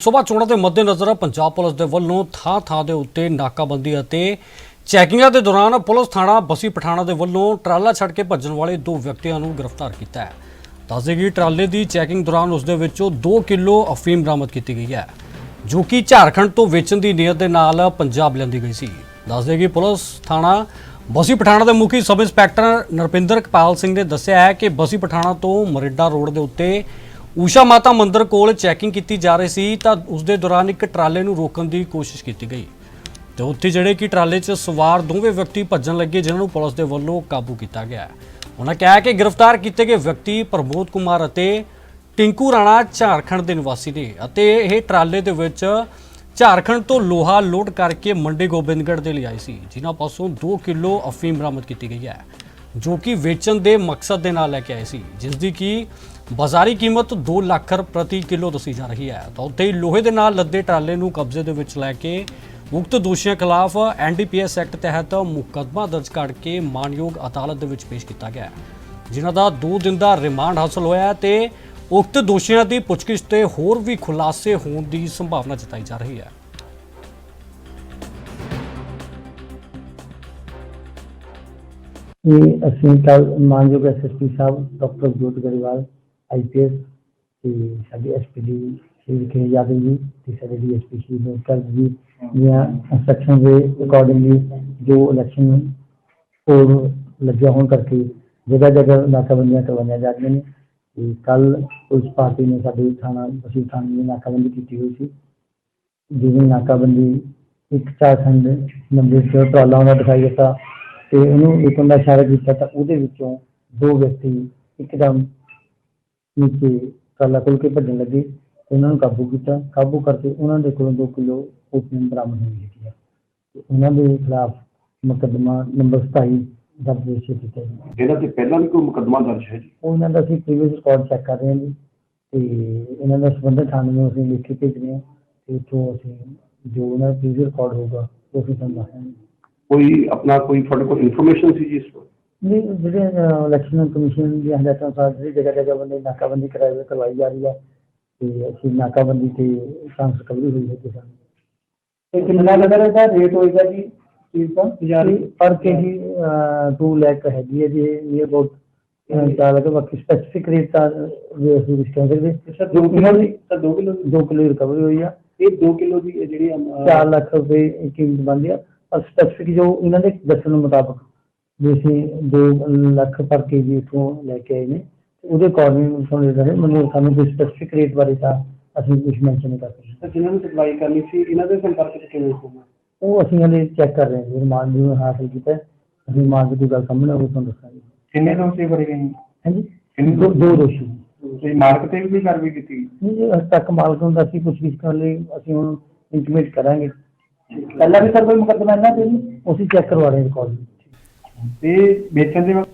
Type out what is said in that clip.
ਸਭਾ ਚੋਣਾਂ ਦੇ ਮੱਦੇਨਜ਼ਰ ਪੰਜਾਬ ਪੁਲਿਸ ਦੇ ਵੱਲੋਂ ਥਾਂ ਥਾਂ ਦੇ ਉੱਤੇ ਨਾਕਾਬੰਦੀ ਅਤੇ ਚੈਕਿੰਗਾਂ ਦੇ ਦੌਰਾਨ ਪੁਲਿਸ ਥਾਣਾ ਬਸੀ ਪਠਾਣਾ ਦੇ ਵੱਲੋਂ ਟਰਾਲਾ ਛੱਡ ਕੇ ਭੱਜਣ ਵਾਲੇ ਦੋ ਵਿਅਕਤੀਆਂ ਨੂੰ ਗ੍ਰਿਫਤਾਰ ਕੀਤਾ ਹੈ। ਦੱਸੇ ਕਿ ਟਰਾਲੇ ਦੀ ਚੈਕਿੰਗ ਦੌਰਾਨ ਉਸ ਦੇ ਵਿੱਚੋਂ 2 ਕਿਲੋ ਅਫੀਮ ਬਰਾਮਦ ਕੀਤੀ ਗਈ ਹੈ, ਜੋ ਕਿ ਝਾਰਖੰਡ ਤੋਂ ਵੇਚਣ ਦੀ ਨੀਅਤ ਦੇ ਨਾਲ ਪੰਜਾਬ ਲਿਆਂਦੀ ਗਈ ਸੀ। ਦੱਸਦੇ ਕਿ ਪੁਲਿਸ ਥਾਣਾ ਬਸੀ ਪਠਾਣਾ ਦੇ ਮੁਖੀ ਸਬ ਇੰਸਪੈਕਟਰ ਨਰਪਿੰਦਰ ਕਪਾਲ ਸਿੰਘ ਨੇ ਦੱਸਿਆ ਹੈ ਕਿ ਬਸੀ ਪਠਾਣਾ ਤੋਂ ਮਰਿੰਡਾ ਰੋਡ ਦੇ ਉੱਤੇ ਊਸ਼ਾ ਮਾਤਾ ਮੰਦਿਰ ਕੋਲ ਚੈਕਿੰਗ ਕੀਤੀ ਜਾ ਰਹੀ ਸੀ ਤਾਂ ਉਸ ਦੇ ਦੌਰਾਨ ਇੱਕ ਟਰਾਲੇ ਨੂੰ ਰੋਕਣ ਦੀ ਕੋਸ਼ਿਸ਼ ਕੀਤੀ ਗਈ। ਤੇ ਉੱਥੇ ਜਿਹੜੇ ਕਿ ਟਰਾਲੇ 'ਚ ਸਵਾਰ ਦੋਵੇਂ ਵਿਅਕਤੀ ਭੱਜਣ ਲੱਗੇ, ਜਿਨ੍ਹਾਂ ਨੂੰ ਪੁਲਿਸ ਦੇ ਵੱਲੋਂ ਕਾਬੂ ਕੀਤਾ ਗਿਆ ਉਹਨਾਂ ਕਿਹਾ ਕਿ ਗ੍ਰਿਫਤਾਰ ਕੀਤੇ ਗਏ ਵਿਅਕਤੀ ਪ੍ਰਮੋਦ ਕੁਮਾਰ ਅਤੇ ਟਿੰਕੂ ਰਾਣਾ ਝਾਰਖੰਡ ਦੇ ਨਿਵਾਸੀ ਨੇ ਅਤੇ ਇਹ ਟਰਾਲੇ ਦੇ ਵਿੱਚ ਝਾਰਖੰਡ ਤੋਂ ਲੋਹਾ ਲੋਡ ਕਰਕੇ ਮੰਡੀ ਗੋਬਿੰਦਗੜ੍ਹ ਦੇ ਲਈ ਆਏ ਸੀ। ਜਿਨ੍ਹਾਂ ਪਾਸੋਂ 2 ਕਿਲੋ ਅਫੀਮ ਬਰਾਮਦ ਕੀਤੀ ਗਈ ਹੈ। ਜੋ ਕਿ ਵੇਚਣ ਦੇ ਮਕਸਦ ਦੇ ਨਾਲ ਲੈ ਕੇ ਆਏ ਸੀ ਜਿਸ ਦੀ ਕੀ ਬਾਜ਼ਾਰੀ ਕੀਮਤ 2 ਲੱਖ ਰੁਪਏ ਪ੍ਰਤੀ ਕਿਲੋ ਦੱਸੀ ਜਾ ਰਹੀ ਹੈ। ਤਾਂ ਉੱਥੇ ਹੀ ਲੋਹੇ ਦੇ ਨਾਲ ਲੱਦੇ ਟਰਾਲੇ ਨੂੰ ਕਬਜ਼ੇ ਦੇ ਵਿੱਚ ਲੈ ਕੇ ਉਕਤ ਦੋਸ਼ੀਆਂ ਖਿਲਾਫ ਐਨਡੀਪੀਐਸ ਐਕਟ ਤਹਿਤ ਮੁਕੱਦਮਾ ਦਰਜ ਕਰਕੇ ਮਾਨਯੋਗ ਅਦਾਲਤ ਦੇ ਵਿੱਚ ਪੇਸ਼ ਕੀਤਾ ਗਿਆ ਜਿਨ੍ਹਾਂ ਦਾ 2 ਦਿਨ ਦਾ ਰਿਮਾਂਡ ਹਾਸਲ ਹੋਇਆ ਹੈ ਤੇ ਉਕਤ ਦੋਸ਼ੀਆਂ ਦੀ ਪੁੱਛਗਿੱਛ ਤੇ ਹੋਰ ਵੀ ਖੁਲਾਸੇ ਹੋਣ ਦੀ ਸੰਭਾਵਨਾ ਜਤਾਈ ਜਾ ਰਹੀ ਹੈ। ਇਹ ਅਸੀਂ ਕੱਲ ਮਾਨਯੋਗ ਐਸਐਸਪੀ ਸਾਹਿਬ, ਡਾਕਟਰ ਜੋਤ ਗਰੇਵਾਲ ਆਈਪੀਐਸ ਤੇ ਸਾਡੇ ਐਸਪੀਡੀ ਸ਼੍ਰੀ ਵਿਖੇ ਯਾਦਵ ਜੀ ਤੇ ਸਾਡੇ ਡੀਐਸਪੀ ਸ਼੍ਰੀ ਨੋਕਰ ਜੀ ਦੀਆਂ ਇੰਸਟਰਕਸ਼ਨ ਦੇ ਅਕੋਰਡਿੰਗਲੀ ਜੋ ਇਲੈਕਸ਼ਨ ਕੋਡ ਲੱਗਿਆ ਹੋਣ ਕਰਕੇ ਜਗ੍ਹਾ ਜਗ੍ਹਾ ਨਾਕਾਬੰਦੀਆਂ ਕਰਵਾਈਆਂ ਜਾ ਰਹੀਆਂ ਨੇ ਤੇ ਕੱਲ ਪੁਲਿਸ ਪਾਰਟੀ ਨੇ ਸਾਡੇ ਥਾਣਾ ਬਸੀ ਥਾਣੇ ਦੀ ਨਾਕਾਬੰਦੀ ਕੀਤੀ ਹੋਈ ਸੀ। ਜਿਵੇਂ ਨਾਕਾਬੰਦੀ ਇੱਕ ਚਾਰ ਝਾਰਖੰਡ ਨੰਬਰ ਚ ਟਰਾਲਾ ਉਹਨਾਂ ਦਿਖਾਈ ਦਿੱਤਾ। ਤੇ ਉਹਨੂੰ ਇੱਕ ਦਾ ਇਸ਼ਾਰਾ ਕੀਤਾ ਤਾਂ ਉਹਦੇ ਵਿੱਚੋਂ ਦੋ ਵਿਅਕਤੀ ਇੱਕਦਮ ਨੀਚੇ ਟਰਾਲਾ ਖੋਲ ਕੇ ਭੱਜਣ ਲੱਗੇ ਉਹਨਾਂ ਨੂੰ ਕਾਬੂ ਕੀਤਾ। ਕਾਬੂ ਕਰਕੇ ਉਹਨਾਂ ਦੇ ਕੋਲੋਂ 2 ਕਿਲੋ ਓਪੀਅਮ ਬਰਾਮਦ ਹੋਈ ਹੈ ਤੇ ਉਹਨਾਂ ਦੇ ਖਿਲਾਫ ਮੁਕੱਦਮਾ ਨੰਬਰ 27 ਦਰਜ ਕੀਤਾ ਜੀ ਇਹਨਾਂ ਤੇ ਪਹਿਲਾਂ ਵੀ ਕੋਈ ਮੁਕੱਦਮਾ ਦਰਜ ਹੈ ਜੀ? ਉਹ ਇਹਨਾਂ ਦਾ ਅਸੀਂ ਪ੍ਰੀਵੀਅਸ ਰਿਕਾਰਡ ਚੈੱਕ ਕਰ ਰਹੇ ਹਾਂ ਜੀ। ਤੇ ਇਹਨਾਂ ਦਾ ਸੰਬੰਧਿਤ ਥਾਣੇ ਨੂੰ ਅਸੀਂ ਲਿਖ ਕੇ ਭੇਜਦੇ ਹਾਂ। ਤੇ ਉੱਥੋਂ ਅਸੀਂ ਜੋ ਉਹਨਾਂ ਦਾ ਪ੍ਰੀਵੀਅਸ ਰਿਕਾਰਡ ਹੋਊਗਾ ਉਹ ਅਸੀਂ ਤੁਹਾਨੂੰ ਦੱਸਾਂਗੇ ਕੋਈ ਆਪਣਾ ਕੋਈ ਤੁਹਾਡੇ ਕੋਲ ਇਨਫੋਰਮੇਸ਼ਨ ਸੀ ਜੀ ਇਸ ਤੋਂ ਨਹੀਂ ਜਿਹੜੇ ਇਲੈਕਸ਼ਨ ਕਮਿਸ਼ਨ ਦੀ ਹਦਾਇਤਾਂ ਅਨੁਸਾਰ ਜਿਹੜੀ ਜਗ੍ਹਾ ਜਗ੍ਹਾ ਬੰਦੇ ਨਾਕਾਬੰਦੀ ਕਰਾਈ ਕਰਵਾਈ ਜਾ ਰਹੀ ਹੈ ਤੇ ਅਸੀਂ ਨਾਕਾਬੰਦੀ ਤੇ ਚਾਂਸ ਰਿਕਵਰੀ ਹੋਈ ਹੈ ਤੇ ਸਾਨੂੰ ਤੇ ਕਿੰਨਾ ਨਗਰ ਦਾ ਰੇਟ ਹੋਏਗਾ ਜੀ ਚੀਜ਼ ਦਾ ਬਾਜ਼ਾਰੀ ਪਰ ਕੇਜੀ 2 ਲੱਖ ਹੈਗੀ ਹੈ ਜੀ ਨੀਅਰ ਅਬਾਊਟ ਚਾਰ ਲੱਖ ਬਾਕੀ ਸਪੈਸੀਫਿਕ ਰੇਟ ਤਾਂ ਵੀ ਅਸੀਂ ਕੁਝ ਕਹਿ ਸਕਦੇ ਸਰ 2 ਕਿਲੋ ਦੀ ਸਰ 2 ਕਿਲੋ ਦੀ 2 ਕਿਲੋ ਰਿਕਵਰੀ ਹੋਈ ਆ ਇਹ 2 ਕਿਲੋ ਦੀ ਇਹ ਜਿਹੜੀ ਅਮ, 4 ਲੱਖ ਰੁਪਏ ਇਹ ਕੀਮਤ ਬਣਦੀ ਆ ਪਰ ਸਪੈਸੀਫਿਕ ਜੋ ਇਹਨਾਂ ਦੇ ਦੱਸਣ ਮੁਤਾਬਕ ਵੀ ਅਸੀਂ 2 ਲੱਖ ਪਰ ਕੇਜੀ ਇੱਥੋਂ ਲੈ ਕੇ ਆਏ ਨੇ ਉਹਦੇ ਅਕੋਰਡਿੰਗ ਤੁਹਾਨੂੰ ਰਹੇ ਮੈਨੂੰ ਸਾਨੂੰ ਕੋਈ ਸਪੈਸੀਫਿਕ ਰੇਟ ਬਾਰੇ ਤਾਂ ਅਸੀਂ ਕੁਝ ਮੈਂਸ਼ਨ ਨਹੀਂ ਕਰ ਸਕਦੇ। ਤਾਂ ਜਿਨ੍ਹਾਂ ਨੂੰ ਸਪਲਾਈ ਕਰਨੀ ਸੀ ਇਹਨਾਂ ਦੇ ਸੰਪਰਕ ਚ ਕਿਵੇਂ ਹੋਣਾ ਉਹ ਅਸੀਂ ਹਲੇ ਚੈੱਕ ਕਰ ਰਹੇ ਹਾਂ ਜੀ ਰਿਮਾਂਡ ਨੂੰ ਹਾਸਲ ਕੀਤਾ ਹੈ। ਅਸੀਂ ਰਿਮਾਂਡ ਦੀ ਗੱਲ ਸਾਹਮਣੇ ਉਹ ਤੁਹਾਨੂੰ ਦੱਸਾਂਗੇ। ਕਿੰਨੇ ਦੋਸ਼ੀ ਫੜੇ ਗਏ ਹਾਂਜੀ? ਕਿੰਨੇ ਦੋ ਦੋ ਦੋਸ਼ੀ? ਤੇ ਮਾਲਕ ਤੇ ਵੀ ਕਾਰਵਾਈ ਕੀਤੀ? ਨਹੀਂ ਜੀ ਅੱਜ ਤੱਕ ਮਾਲਕ ਨੂੰ ਤਾਂ ਅਸੀਂ ਕੁਝ ਵੀ ਕਰਨ ਲਈ ਅਸੀਂ ਹੁਣ ਇੰਟੀਮੇਟ ਕਰਾਂਗੇ। ਪਹਿਲਾਂ ਵੀ ਸਰ ਕੋਈ ਮੁਕੱਦਮਾ ਇਹਨਾਂ ਤੇ ਜੀ? ਅਸੀਂ ਚੈੱਕ ਕਰਵਾ ਰਹੇ ਰਿਕਾਰਡ ਤੇ ਵੇਚਣ ਦੇ ਵਕਤ